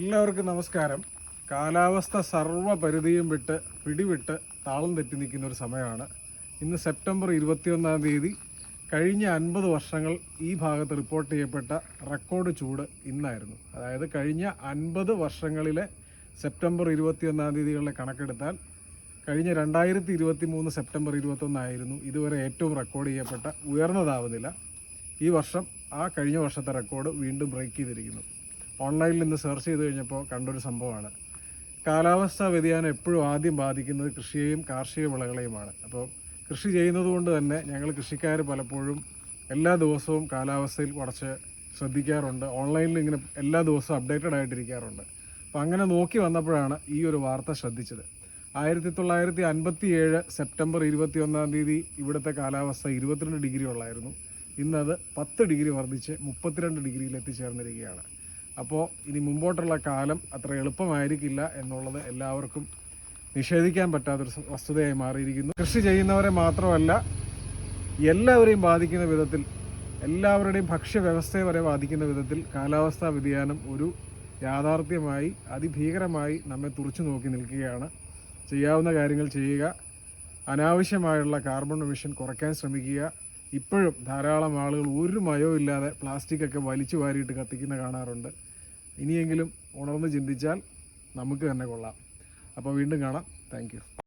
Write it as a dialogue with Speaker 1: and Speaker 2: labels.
Speaker 1: എല്ലാവർക്കും നമസ്കാരം. കാലാവസ്ഥ സർവപരിധിയും വിട്ട് പിടിവിട്ട് താളം തെറ്റി നിൽക്കുന്ന ഒരു സമയമാണ്. ഇന്ന് സെപ്റ്റംബർ ഇരുപത്തിയൊന്നാം തീയതി. കഴിഞ്ഞ അൻപത് വർഷങ്ങൾ ഈ ഭാഗത്ത് റിപ്പോർട്ട് ചെയ്യപ്പെട്ട റെക്കോർഡ് ചൂട് ഇന്നായിരുന്നു. അതായത് കഴിഞ്ഞ അൻപത് വർഷങ്ങളിലെ സെപ്റ്റംബർ ഇരുപത്തിയൊന്നാം തീയതികളിലെ കണക്കെടുത്താൽ കഴിഞ്ഞ രണ്ടായിരത്തി ഇരുപത്തി മൂന്ന് സെപ്റ്റംബർ ഇരുപത്തൊന്നായിരുന്നു ഇതുവരെ ഏറ്റവും റെക്കോർഡ് ചെയ്യപ്പെട്ട ഉയർന്ന താപനില ഈ വർഷം ആ കഴിഞ്ഞ വർഷത്തെ റെക്കോർഡ് വീണ്ടും ബ്രേക്ക് ചെയ്തിരിക്കുന്നു. ഓൺലൈനിൽ നിന്ന് സെർച്ച് ചെയ്ത് കഴിഞ്ഞപ്പോൾ കണ്ടൊരു സംഭവമാണ്. കാലാവസ്ഥാ വ്യതിയാനം എപ്പോഴും ആദ്യം ബാധിക്കുന്നത് കൃഷിയെയും കാർഷിക വിളകളെയുമാണ്. അപ്പോൾ കൃഷി ചെയ്യുന്നത് കൊണ്ട് തന്നെ ഞങ്ങൾ കൃഷിക്കാർ പലപ്പോഴും എല്ലാ ദിവസവും കാലാവസ്ഥയിൽ കുറച്ച് ശ്രദ്ധിക്കാറുണ്ട്. ഓൺലൈനിൽ ഇങ്ങനെ എല്ലാ ദിവസവും അപ്ഡേറ്റഡ് ആയിട്ടിരിക്കാറുണ്ട്. അപ്പോൾ അങ്ങനെ നോക്കി വന്നപ്പോഴാണ് ഈ ഒരു വാർത്ത ശ്രദ്ധിച്ചത്. ആയിരത്തി തൊള്ളായിരത്തി അൻപത്തി ഏഴ് സെപ്റ്റംബർ ഇരുപത്തി ഒന്നാം തീയതി ഇവിടുത്തെ കാലാവസ്ഥ ഇരുപത്തിരണ്ട് ഡിഗ്രി ഉള്ളായിരുന്നു. ഇന്നത് പത്ത് ഡിഗ്രി വർദ്ധിച്ച് മുപ്പത്തിരണ്ട് ഡിഗ്രിയിൽ എത്തിച്ചേർന്നിരിക്കുകയാണ്. അപ്പോൾ ഇനി മുമ്പോട്ടുള്ള കാലം അത്ര എളുപ്പമായിരിക്കില്ല എന്നുള്ളത് എല്ലാവർക്കും നിഷേധിക്കാൻ പറ്റാത്തൊരു വസ്തുതയായി മാറിയിരിക്കുന്നു. കൃഷി ചെയ്യുന്നവരെ മാത്രമല്ല എല്ലാവരെയും ബാധിക്കുന്ന വിധത്തിൽ എല്ലാവരുടെയും ഭക്ഷ്യവ്യവസ്ഥയെ വരെ ബാധിക്കുന്ന വിധത്തിൽ കാലാവസ്ഥാ വ്യതിയാനം ഒരു യാഥാർത്ഥ്യമായി അതിഭീകരമായി നമ്മെ തുറച്ചു നോക്കി നിൽക്കുകയാണ്. ചെയ്യാവുന്ന കാര്യങ്ങൾ ചെയ്യുക. അനാവശ്യമായുള്ള കാർബൺ എമിഷൻ കുറയ്ക്കാൻ ശ്രമിക്കുക. ഇപ്പോഴും ധാരാളം ആളുകൾ ഒരു മയവും ഇല്ലാതെ പ്ലാസ്റ്റിക്കൊക്കെ വലിച്ചു വാരിയിട്ട് കത്തിക്കുന്ന കാണാറുണ്ട്. ഇനിയെങ്കിലും ഉണർന്ന് ചിന്തിച്ചാൽ നമുക്ക് തന്നെ കൊള്ളാം. അപ്പോൾ വീണ്ടും കാണാം. താങ്ക്